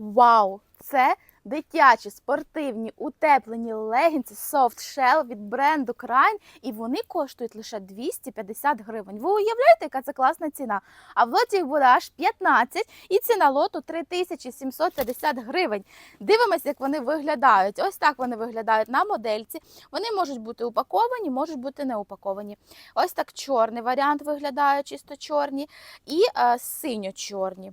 Вау! Це дитячі спортивні утеплені легінці Soft Shell від бренду Крайн, і вони коштують лише 250 гривень. Ви уявляєте, яка це класна ціна? А в лоті їх буде аж 15, і ціна лоту 3750 гривень. Дивимося, як вони виглядають. Ось так вони виглядають на модельці. Вони можуть бути упаковані, можуть бути не упаковані. Ось так чорний варіант виглядає, чисто чорні, і е, синьо-чорні.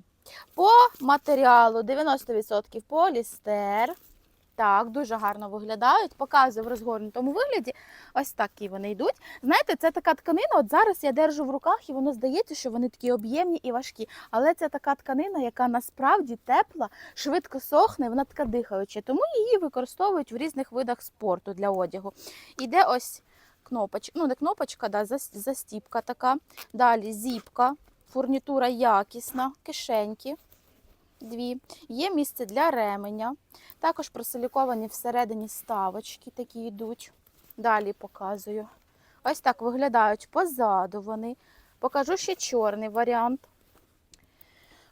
По матеріалу 90% полістер. Так, дуже гарно виглядають. Показую в розгорнутому вигляді. Ось такі вони йдуть. Знаєте, це така тканина. От зараз я держу в руках, і воно здається, що вони такі об'ємні і важкі. Але це така тканина, яка насправді тепла, швидко сохне, вона така дихаюча. Тому її використовують в різних видах спорту для одягу. Іде ось кнопочка, ну не кнопочка, да, застіпка така. Далі зіпка, фурнітура якісна, кишеньки. Дві. Є місце для ременя. Також просиліковані всередині ставочки такі йдуть. Далі показую. Ось так виглядають позаду вони. Покажу ще чорний варіант.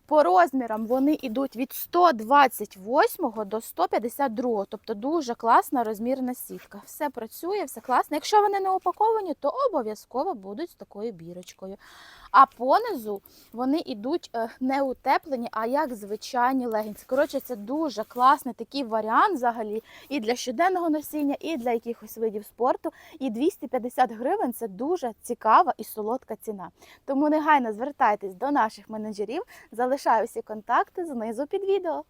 По розмірам вони йдуть від 128 до 152, тобто дуже класна розмірна сітка. Все працює, все класно. Якщо вони не упаковані, то обов'язково будуть з такою бірочкою. А понизу вони йдуть е, не утеплені, а як звичайні легінці. Коротше, це дуже класний такий варіант взагалі і для щоденного носіння, і для якихось видів спорту. І 250 гривень це дуже цікава і солодка ціна. Тому негайно звертайтесь до наших менеджерів. Залишаю всі контакти знизу під відео.